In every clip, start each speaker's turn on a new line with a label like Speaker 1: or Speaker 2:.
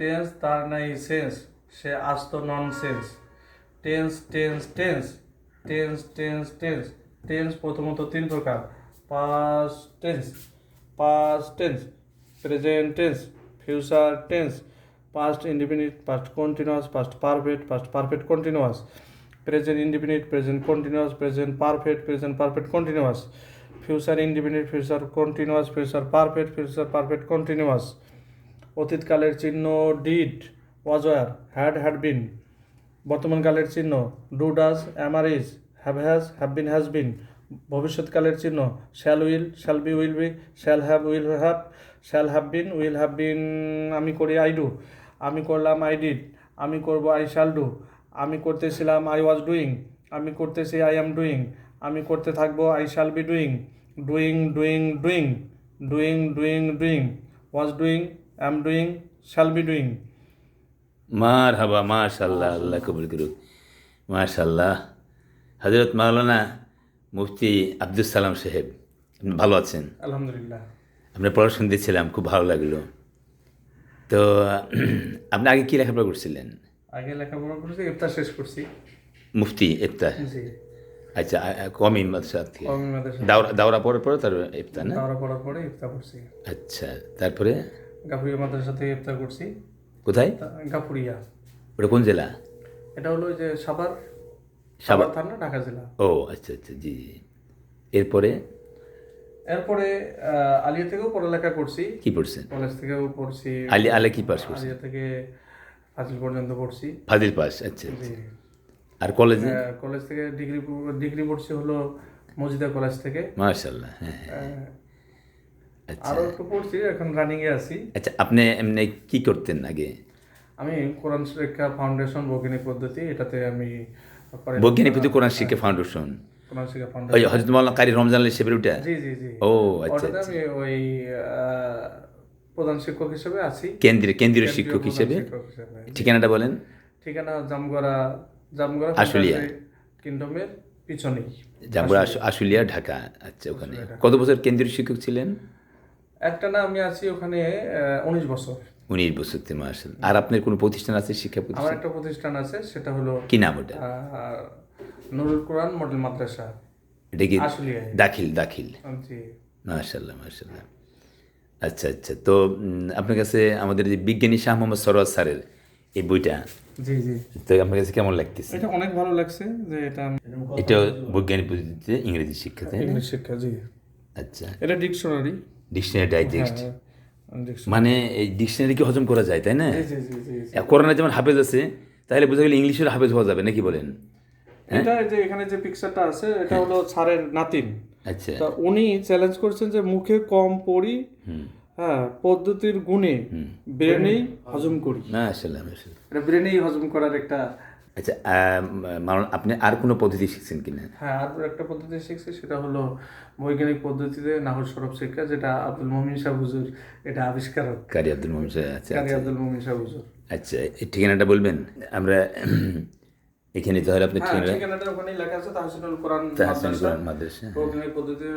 Speaker 1: Tense তার নাই sense সে আসতো non sense tense tense tense tense tense tense tense প্রথমত তিন প্রকার। Past tense past tense present tense future tense past independent past continuous past perfect past perfect continuous present independent present continuous present perfect present perfect continuous future independent future continuous future perfect future perfect continuous অতীতকালের চিহ্ন did was were had had been বর্তমানকালের চিহ্ন do does am are is have has have been has been ভবিষ্যৎকালের চিহ্ন shall will shall be will be shall have will have shall have been will have been আমি করি I do আমি করলাম I did আমি করব I shall do আমি করতেছিলাম I was doing আমি করতেছি আই অ্যাম ডুইং আমি করতে থাকব I shall be doing doing doing doing doing doing doing was doing am doing shall be doing
Speaker 2: মার হাবা মাশাল্লাহ আল্লাহ কবুল করুক। মাশাল্লাহ হজরত মাওলানা মুফতি আব্দুল সালাম সাহেব আপনি ভালো আছেন?
Speaker 1: আলহামদুলিল্লাহ।
Speaker 2: আপনার পড়াশোনা দিয়েছিলাম খুব ভালো লাগল। তো আপনি আগে কী লেখাপড়া করছিলেন?
Speaker 1: আগে লেখাপড়া করছি ইফতার শেষ করছি।
Speaker 2: মুফতি ইফতার? আচ্ছা কমি মাদ্রাসা থেকে। দাওরা দাওরা পড়ার পরে তার ইফতার না?
Speaker 1: দাওরা পড়ার পরে ইফতার করছি।
Speaker 2: আচ্ছা তারপরে?
Speaker 1: গাফুরিয়া মাদ্রাসা থেকে ইফতার করছি।
Speaker 2: কোথায়?
Speaker 1: গাফুরিয়া।
Speaker 2: ওটা কোন জেলা?
Speaker 1: এটা হলো যে সাভার
Speaker 2: সাভার।
Speaker 1: থানা ঢাকা জেলা।
Speaker 2: ও আচ্ছা আচ্ছা জি জি এরপরে?
Speaker 1: এরপরে আলিয়া থেকেও পড়ালেখা করছি।
Speaker 2: কি পড়ছেন?
Speaker 1: কলেজ থেকেও পড়ছি।
Speaker 2: আলি আলে কি পাস করছেন?
Speaker 1: আলিয়া থেকে ফাজিল পর্যন্ত পড়ছি।
Speaker 2: ফাজিল পাস আচ্ছা আচ্ছা। আর কলেজে?
Speaker 1: কলেজ থেকে ডিগ্রি ডিগ্রি পড়ছি হলো মজিদা কলেজ থেকে।
Speaker 2: মাশাল্লাহ হ্যাঁ হ্যাঁ। আচ্ছা
Speaker 1: আরও একটু পড়ছি এখন রানিং এ আছি।
Speaker 2: আচ্ছা আপনি এমনি কি করতেন আগে?
Speaker 1: আমি কোরআন শিক্ষা ফাউন্ডেশন বৈজ্ঞানিক পদ্ধতি এটাতে আমি
Speaker 2: বৈজ্ঞানিক প্রতি কোরআন শিক্ষা ফাউন্ডেশন ওই হজরত মাওলানা কারি রমজান আলী শেবের উঠা?
Speaker 1: জি জি জি।
Speaker 2: ও আচ্ছা
Speaker 1: আমি ওই প্রধান শিক্ষক হিসেবে আছি।
Speaker 2: কেন্দ্রীয় কেন্দ্রীয় শিক্ষক হিসেবে? ঠিকানাটা বলেন।
Speaker 1: ঠিকানা জামগড়া জামগড়া
Speaker 2: আশুলিয়া।
Speaker 1: কিংডমের পিছনেই।
Speaker 2: জামপুর আশুলিয়া। ঢাকা। আচ্ছা ওখানে। কত বছর কেন্দ্রীয় শিক্ষক ছিলেন?
Speaker 1: একটা না আমি আছি ওখানে উনিশ বছর।
Speaker 2: উনিশ বছর থেকে মাসাল আর আপনার কোনো প্রতিষ্ঠান আছে শিক্ষা
Speaker 1: আমার
Speaker 2: প্রতিষ্ঠান
Speaker 1: একটা প্রতিষ্ঠান আছে সেটা হলো
Speaker 2: কি নাম ওটা?
Speaker 1: নুরুল কোরআন মডেল মাদ্রাসা।
Speaker 2: এটা কি দাখিল দাখিল। মাশাল্লাহ মাশাল্লাহ আচ্ছা আচ্ছা। তো আপনার কাছে আমাদের যে বিজ্ঞানী শাহ মোহাম্মদ সরোয়ার স্যারের এই বইটা
Speaker 1: জি জি।
Speaker 2: তো আপনার কাছে কেমন লাগতেছে?
Speaker 1: এটা অনেক ভালো লাগছে যে এটা
Speaker 2: এটা বৈজ্ঞানিক পদ্ধতিতে ইংরেজি শিক্ষাতে
Speaker 1: ইংলিশ শিক্ষা জি।
Speaker 2: আচ্ছা।
Speaker 1: এটা ডিকশনারি।
Speaker 2: ডিকশনারি ডাইজেস্ট মানে এই ডিকশনারি কি হজম করা যায় তাই না? করোনা যেমন হাফেজ আছে তাহলে বোঝা গেলে ইংলিশের হাফেজ হওয়া যাবে নাকি বলেন?
Speaker 1: এটা যে এখানে যে পিকচারটা আছে এটা হলো স্যারের নাতিন।
Speaker 2: আচ্ছা।
Speaker 1: তা উনি চ্যালেঞ্জ করছেন যে মুখে কম পড়ি হ্যাঁ পদ্ধতির গুণে ব্রেনেই হজম করি।
Speaker 2: মাশাল্লাহ
Speaker 1: এটা ব্রেনেই হজম করার একটা
Speaker 2: আচ্ছা মাওলানা, আপনি আর কোনো পদ্ধতি শিখছেন কিনা
Speaker 1: হ্যাঁ আর একটা পদ্ধতি শিখছি সেটা হলো বৈজ্ঞানিক পদ্ধতিতে নাহর সরব শিক্ষা যেটা আব্দুল মমিন শাহ হুজুর এটা আবিষ্কারক।
Speaker 2: কারি আব্দুল মোহাম্মদ সাহেব, আচ্ছা
Speaker 1: কারি আব্দুল মমিন শাহ হুজুর
Speaker 2: আচ্ছা এই ঠিকানাটা বলবেন? আমরা এখানে তাহলে আপনি
Speaker 1: হ্যাঁ
Speaker 2: ঠিকানা
Speaker 1: ঠিকানাটা ওখানেই লেখা আছে তাহসিনুল কোরআন
Speaker 2: তাহসিন
Speaker 1: মাদ্রাসা।
Speaker 2: কোরআন মাদ্রাসা
Speaker 1: বৈজ্ঞানিক পদ্ধতিতে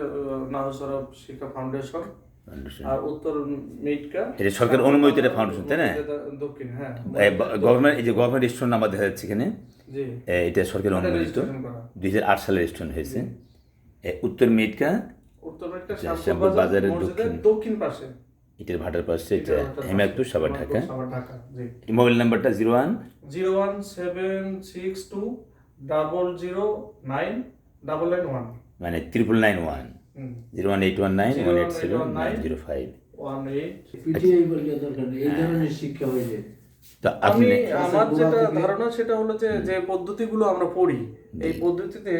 Speaker 1: নাহর সরব শিক্ষা ফাউন্ডেশন। আর উত্তর মেটকা।
Speaker 2: এটা সরকার অনুমোদিত একটা ফাউন্ডেশন তাই না?
Speaker 1: দক্ষিণ হ্যাঁ।
Speaker 2: গভর্নমেন্ট এই যে গভর্নমেন্ট রেস্টুরেন্ট আমার দেখা যাচ্ছে এখানে
Speaker 1: জি।
Speaker 2: এটা সরকার অনুমোদিত।
Speaker 1: রেজিস্ট্রেশন।
Speaker 2: দুই হাজার আট সালে রেস্টুরেন্ট হয়েছে। উত্তর মেটকা
Speaker 1: উত্তর মেটকা
Speaker 2: শ্যামপুর বাজারের দক্ষিণ।
Speaker 1: দক্ষিণ পাশে।
Speaker 2: ইটের ভাটার পাশে এটা হেমায়তপুর সাবার ঢাকা।
Speaker 1: সাভার ঢাকা জি।
Speaker 2: মোবাইল নাম্বারটা zero one.
Speaker 1: Zero one seven six two double zero nine double nine one.
Speaker 2: মানে triple nine one zero one eight one nine one eight seven nine zero five
Speaker 1: one eight
Speaker 3: PTI বললে দরকার নেই এই ধরনের শিক্ষা হইলে
Speaker 2: তো
Speaker 1: আমি
Speaker 2: আপনি
Speaker 1: আমার যেটা ধারণা সেটা হলো যে যে পদ্ধতিগুলো আমরা পড়ি এই পদ্ধতিতে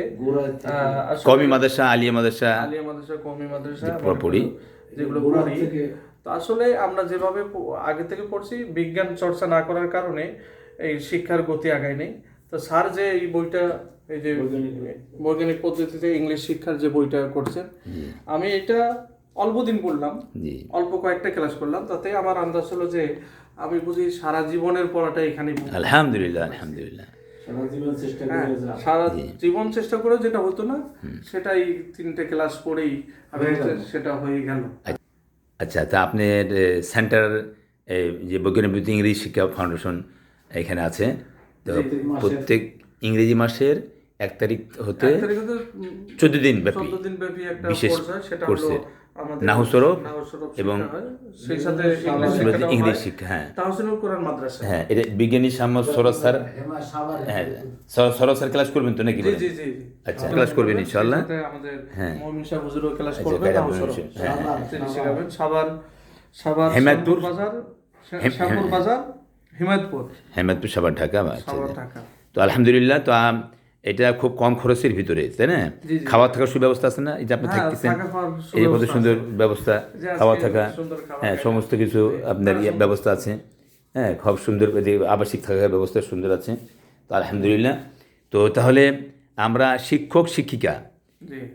Speaker 2: কমি মাদ্রাসা আলিয়া মাদ্রাসা
Speaker 1: আলিয়া মাদ্রাসা কওমি মাদ্রাসা
Speaker 2: পড়ি।
Speaker 1: যেগুলো পড়ি। তো আসলে আমরা যেভাবে আগে থেকে পড়ছি বিজ্ঞান চর্চা না করার কারণে এই শিক্ষার গতি আগায় নেই। তো স্যার যে এই বইটা এই যে বৈজ্ঞানিক পদ্ধতিতে। ইংলিশ শিক্ষার যে বইটা করছেন আমি এটা অল্প দিন পড়লাম
Speaker 2: জি।
Speaker 1: অল্প কয়েকটা ক্লাস করলাম তাতে আমার আন্দাজ হলো যে আমি বুঝি সারা জীবনের পড়াটা এখানে
Speaker 2: আলহামদুলিল্লাহ আলহামদুলিল্লাহ।
Speaker 3: সারা জীবন চেষ্টা
Speaker 1: হ্যাঁ,
Speaker 3: করে
Speaker 1: জীবন চেষ্টা করে যেটা হতো না সেটাই তিনটে ক্লাস পড়েই সেটা হয়ে গেল।
Speaker 2: আচ্ছা তা আপনার সেন্টার এই যে বৈজ্ঞানিক ইংরেজি শিক্ষা ফাউন্ডেশন এখানে আছে তো
Speaker 3: প্রত্যেক
Speaker 2: ইংরেজি মাসের এক তারিখ হতে চোদ্দ দিন ব্যাপী
Speaker 1: দিন ব্যাপী একটা
Speaker 2: বিশেষ
Speaker 1: কোর্স
Speaker 2: কোর্সের
Speaker 1: হলো
Speaker 2: নাহুসরফ এবং
Speaker 1: সেই সাথে ইংলিশ হয়।
Speaker 2: শিক্ষা হ্যাঁ
Speaker 1: তাহসিনুল কোরআন মাদ্রাসা
Speaker 2: হ্যাঁ এটা বিজ্ঞানী সাম্য সরজ স্যার হ্যাঁ সর- সরজ স্যার ক্লাস করবেন তো নাকি
Speaker 1: জি জি জি জি।
Speaker 2: আচ্ছা, ক্লাস করবেন ইনশাআল্লাহ?
Speaker 1: আমাদের
Speaker 2: হ্যাঁ।
Speaker 1: মমিন শাহ হুজুরও ক্লাস করবেন
Speaker 2: হ্যাঁ,
Speaker 3: হ্যাঁ।
Speaker 1: তিনি শেখাবেন সাভার সাভার
Speaker 2: হেমায়তপুর?
Speaker 1: বাজার শ্যামপুর
Speaker 2: হ্যাঁ।
Speaker 1: বাজার হিমায়তপুর
Speaker 2: সাবার ঢাকা আচ্ছা।
Speaker 1: ঢাকা
Speaker 2: তো আলহামদুলিল্লাহ তো আম, এটা খুব কম খরচের ভিতরে তাই না। খাওয়া থাকার সুব্যবস্থা আছে না? এই যে আপনি
Speaker 1: হ্যাঁ,
Speaker 2: থাকতেছেন
Speaker 1: থাকা
Speaker 2: এই কত সুন্দর ব্যবস্থা খাওয়া থাকা হ্যাঁ সমস্ত কিছু আপনার ইয়ে ব্যবস্থা আছে। হ্যাঁ খুব সুন্দর আবাসিক থাকার ব্যবস্থা সুন্দর আছে। তো আলহামদুলিল্লাহ। তো তাহলে আমরা শিক্ষক শিক্ষিকা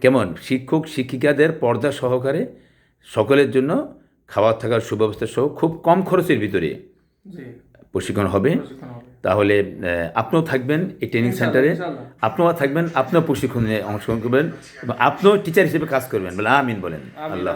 Speaker 2: কেমন? শিক্ষক শিক্ষিকাদের পর্দা সহকারে সকলের জন্য খাওয়া থাকার সুব্যবস্থা সহ খুব কম খরচের ভিতরে প্রশিক্ষণ হবে। তাহলে আপনিও থাকবেন এই ট্রেনিং সেন্টারে আপনিও থাকবেন আপনিও প্রশিক্ষণে অংশগ্রহণ করবেন এবং আপনিও টিচার হিসেবে কাজ করবেন। বলে আমিন বলেন। আল্লাহ।